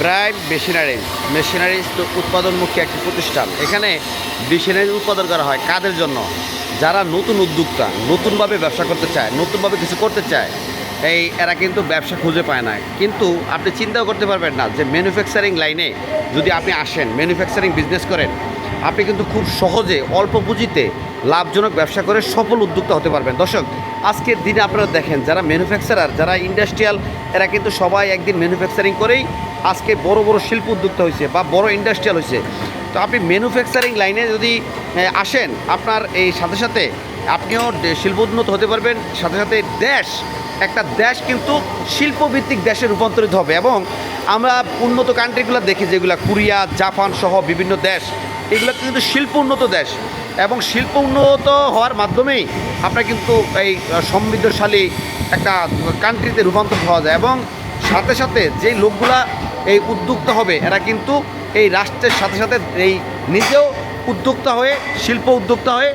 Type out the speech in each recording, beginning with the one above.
Prime machineries তো উৎপাদনমুখী একটি প্রতিষ্ঠান। এখানে মেশিনারিজ উৎপাদন করা হয় কাদের জন্য? যারা নতুন উদ্যোক্তা, নতুনভাবে ব্যবসা করতে চায়, নতুনভাবে কিছু করতে চায়, এই এরা কিন্তু ব্যবসা খুঁজে পায় না। কিন্তু আপনি চিন্তাও করতে পারবেন না যে ম্যানুফ্যাকচারিং লাইনে যদি আপনি আসেন ম্যানুফ্যাকচারিং বিজনেস করেন আপনি কিন্তু খুব সহজে অল্প পুঁজিতে লাভজনক ব্যবসা করে সফল উদ্যোক্তা হতে পারবেন। দর্শক, আজকের দিনে আপনারা দেখেন, যারা ম্যানুফ্যাকচারার যারা ইন্ডাস্ট্রিয়াল এরা কিন্তু সবাই একদিন ম্যানুফ্যাকচারিং করেই আজকে বড় বড় শিল্প উদ্যোক্তা হয়েছে বা বড় ইন্ডাস্ট্রিয়াল হয়েছে। তো আপনি ম্যানুফ্যাকচারিং লাইনে যদি আসেন, আপনার এই সাথে সাথে আপনিও শিল্প উন্নত হতে পারবেন, সাথে সাথে দেশ একটা দেশ কিন্তু শিল্পভিত্তিক দেশে রূপান্তরিত হবে এবং আমরা উন্নত কান্ট্রিগুলো দেখি যেগুলো কোরিয়া, জাপান সহ বিভিন্ন দেশ। এগুলো কিন্তু শিল্প উন্নত দেশ এবং শিল্প উন্নত হওয়ার মাধ্যমেই আপনার কিন্তু এই সমৃদ্ধশালী একটা কান্ট্রিতে রূপান্তরিত হওয়া যায় এবং সাথে সাথে যেই লোকগুলা এই উদ্যোক্তা হবে, এরা কিন্তু এই রাষ্ট্রের সাথে সাথে এই নিজেও উদ্যোক্তা হয়ে, শিল্প উদ্যোক্তা হয়ে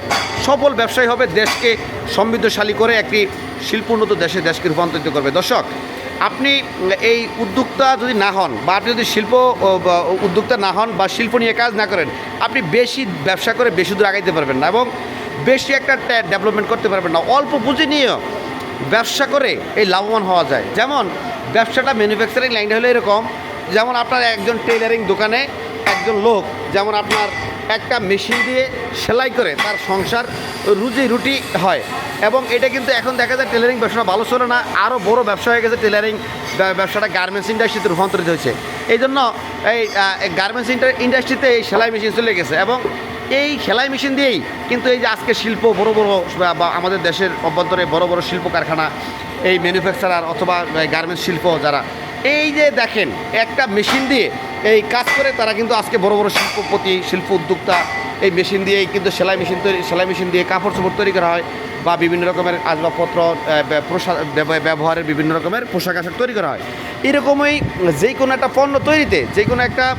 সফল ব্যবসায়ী হবে, দেশকে সমৃদ্ধশালী করে একটি শিল্প উন্নত দেশে দেশকে রূপান্তরিত করবে। দর্শক, আপনি এই উদ্যোক্তা যদি না হন বা আপনি যদি শিল্প উদ্যোক্তা না হন বা শিল্প নিয়ে কাজ না করেন, আপনি বেশি ব্যবসা করে বেশি দূর আগাইতে পারবেন না এবং বেশি একটা ডেভেলপমেন্ট করতে পারবেন না। অল্প পুঁজি নিয়েও ব্যবসা করে এই লাভবান হওয়া যায়। যেমন, ব্যবসাটা ম্যানুফ্যাকচারিং লাইনটা হলো এরকম, যেমন আপনার একজন টেলারিং দোকানে একজন লোক, যেমন আপনার একটা মেশিন দিয়ে সেলাই করে তার সংসার রুজি রুটি হয়। এবং এটা কিন্তু এখন দেখা যায় টেলারিং ব্যবসাটা ভালো চলে না আরও বড় ব্যবসা হয়ে গেছে টেলারিং ব্যবসাটা গার্মেন্টস ইন্ডাস্ট্রিতে রূপান্তরিত হয়েছে। এই জন্য এই গার্মেন্টস ইন্ডাস্ট্রিতে এই সেলাই মেশিন চলে গেছে এবং এই সেলাই মেশিন দিয়েই কিন্তু এই যে আজকে শিল্প, বড় বড়, বা- আমাদের দেশের অভ্যন্তরে বড় বড় শিল্প কারখানা, এই ম্যানুফ্যাকচারার অথবা গার্মেন্টস শিল্প যারা, এই যে দেখেন, একটা মেশিন দিয়ে এই কাজ করে তারা কিন্তু আজকে বড় বড় শিল্পপতি, শিল্প উদ্যোক্তা এই মেশিন দিয়েই কিন্তু সেলাই মেশিন তৈরি, সেলাই মেশিন দিয়ে কাপড় চোপড় তৈরি করা হয় বা বিভিন্ন রকমের আসবাবপত্র ব্যব- ব্যবহারের বিভিন্ন রকমের পোশাক আশাক তৈরি করা হয়। এরকমই যে কোনো একটা পণ্য তৈরিতে যে কোনো একটা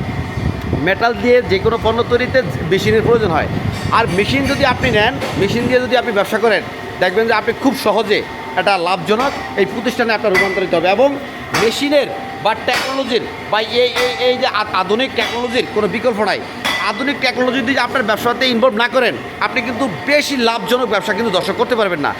মেটাল দিয়ে যে কোনো পণ্য তৈরিতে মেশিনের প্রয়োজন হয়। আর মেশিন যদি আপনি নেন, মেশিন দিয়ে যদি আপনি ব্যবসা করেন, দেখবেন যে আপনি খুব সহজে একটা লাভজনক, এই প্রতিষ্ঠানে আপনার রূপান্তরিত হবে এবং মেশিনের বা টেকনোলজির বা এই এই যে আধুনিক টেকনোলজির কোনো বিকল্প নাই। আধুনিক টেকনোলজি যদি আপনার ব্যবসাতে ইনভলভ না করেন, আপনি কিন্তু বেশি লাভজনক ব্যবসা কিন্তু দর্শক করতে পারবেন না।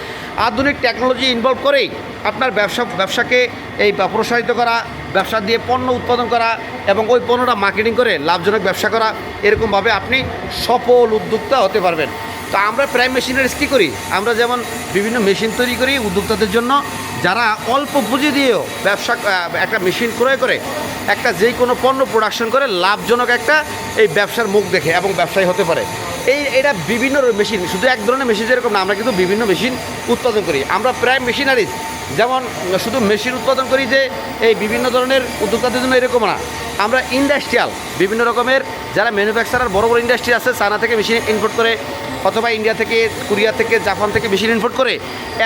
আধুনিক টেকনোলজি ইনভলভ করেই আপনার ব্যবসা, ব্যবসাকে এই প্রসারিত করা, ব্যবসা দিয়ে পণ্য উৎপাদন করা এবং ওই পণ্যটা মার্কেটিং করে লাভজনক ব্যবসা করা, এরকমভাবে আপনি সফল উদ্যোক্তা হতে পারবেন। তো আমরা প্রাইম মেশিনারিজ কী করি? আমরা যেমন বিভিন্ন মেশিন তৈরি করি উদ্যোক্তাদের জন্য, যারা অল্প পুঁজি দিয়েও ব্যবসা একটা মেশিন ক্রয় করে, একটা যেই কোনো পণ্য প্রোডাকশন করে লাভজনক একটা এই ব্যবসার মুখ দেখে এবং ব্যবসায়ী হতে পারে। এই, এটা বিভিন্ন মেশিন, শুধু এক ধরনের মেশিন যেরকম না, আমরা কিন্তু বিভিন্ন মেশিন উৎপাদন করি। আমরা প্রায় মেশিনারিজ, যেমন শুধু মেশিন উৎপাদন করি যে এই বিভিন্ন ধরনের উদ্যোক্তাদের জন্য এরকম না আমরা ইন্ডাস্ট্রিয়াল, বিভিন্ন রকমের যারা ম্যানুফ্যাকচারার বড় বড় ইন্ডাস্ট্রি আছে, চায়না থেকে মেশিন ইনপোর্ট করে, অথবা ইন্ডিয়া থেকে কোরিয়া থেকে জাপান থেকে মেশিন ইনপোর্ট করে,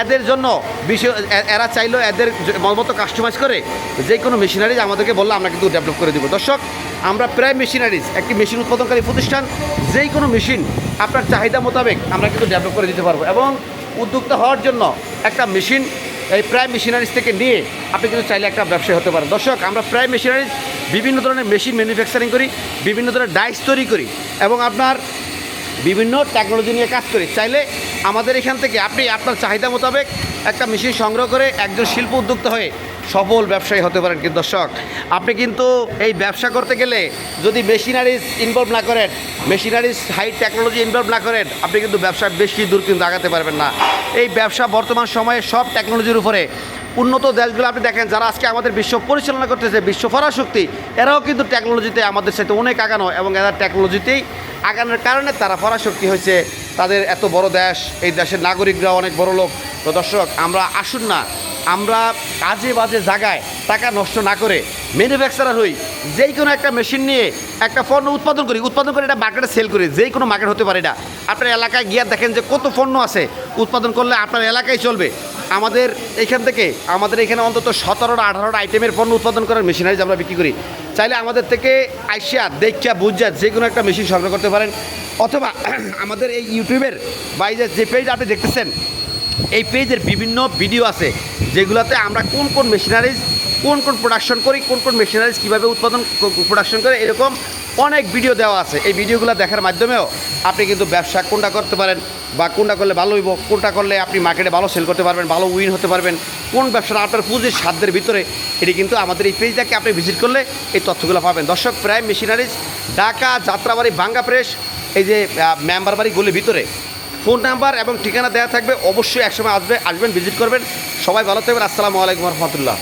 এদের জন্য বিষয় এরা চাইলেও এদের মতো কাস্টমাইজ করে যে কোনো মেশিনারিজ আমাদেরকে বললে, আমরা কিন্তু ডেভেলপ করে দেবো। দর্শক, আমরা প্রায় মেশিনারিজ একটি মেশিন উৎপাদনকারী প্রতিষ্ঠান যেই কোনো মেশিন আপনার চাহিদা মোতাবেক আমরা কিন্তু ডেভেলপ করে দিতে পারব। এবং উদ্যোক্তা হওয়ার জন্য একটা মেশিন এই প্রায় মেশিনারিজ থেকে নিয়ে আপনি কিন্তু চাইলে একটা ব্যবসায়ী হতে পারেন। দর্শক, আমরা প্রায় মেশিনারিজ বিভিন্ন ধরনের মেশিন ম্যানুফ্যাকচারিং করি, বিভিন্ন ধরনের ডাইস তৈরি করি এবং আপনার বিভিন্ন টেকনোলজি নিয়ে কাজ করি। চাইলে আমাদের এখান থেকে আপনি আপনার চাহিদা মোতাবেক একটা মেশিন সংগ্রহ করে একজন শিল্প উদ্যোক্তা হয়ে সফল ব্যবসায়ী হতে পারেন কিন্তু দর্শক, আপনি কিন্তু এই ব্যবসা করতে গেলে যদি মেশিনারিজ ইনভলভ না করেন মেশিনারিজ হাই টেকনোলজি ইনভলভ না করেন, আপনি কিন্তু ব্যবসা বেশি দূর কিন্তু আগাতে পারবেন না। এই ব্যবসা বর্তমান সময়ে সব টেকনোলজির উপরে উন্নত দেশগুলো আপনি দেখেন, যারা আজকে আমাদের বিশ্ব পরিচালনা করতেছে, বিশ্ব পরাশক্তি, এরাও কিন্তু টেকনোলজিতে আমাদের সাথে অনেক আগানো এবং এরা টেকনোলজিতেই আগানোর কারণে তারা পরাশক্তি হয়েছে। তাদের এত বড় দেশ, এই দেশের নাগরিকরা অনেক বড় লোক। তো দর্শক, আমরা আসুন না, আমরা কাজে বাজে জায়গায় টাকা নষ্ট না করে ম্যানুফ্যাকচারার হই। যেই কোনো একটা মেশিন নিয়ে একটা পণ্য উৎপাদন করি, উৎপাদন করে এটা মার্কেটে সেল করি যেই কোনো মার্কেট হতে পারে এটা। আপনার এলাকায় গিয়ে দেখেন যে কত পণ্য আছে, উৎপাদন করলে আপনার এলাকায় চলবে। আমাদের এখান থেকে, আমাদের এখানে অন্তত সতেরোটা, আঠারোটা আইটেমের পণ্য উৎপাদন করার মেশিনারিজ আমরা বিক্রি করি, চাইলে আমাদের থেকে আইসিয়া দেখা বুঝা যে কোনো একটা মেশিন সংগ্রহ করতে পারেন। অথবা আমাদের এই ইউটিউবের বা এই যে- যে পেজ আপনি দেখতেছেন, এই পেজের বিভিন্ন ভিডিও আছে, যেগুলোতে আমরা কোন কোন মেশিনারিজ, কোন কোন প্রোডাকশন করি, কোন কোন মেশিনারিজ কীভাবে উৎপাদন প্রোডাকশন করে, এরকম অনেক ভিডিও দেওয়া আছে। এই ভিডিওগুলো দেখার মাধ্যমেও আপনি কিন্তু ব্যবসা কোনটা করতে পারেন বা কোনটা করলে ভালো হইব, কোনটা করলে আপনি মার্কেটে ভালো সেল করতে পারবেন, ভালো উইন হতে পারবেন, কোন ব্যবসাটা আপনার পুঁজির সাধ্যের ভিতরে, এটি কিন্তু আমাদের এই পেজটাকে আপনি ভিজিট করলে এই তথ্যগুলো পাবেন। দর্শক, প্রায় মেশিনারিজ ঢাকা, যাত্রাবাড়ি বাঙ্গা প্রেস এই যে মেম্বার বাড়ি গলির ভিতরে। ফোন নাম্বার এবং ঠিকানা দেওয়া থাকবে, অবশ্যই একসময় আসবে, আসবেন ভিজিট করবেন। সবাই ভালো থাকবেন, আসসালামু আলাইকুম রহমতুল্লাহ।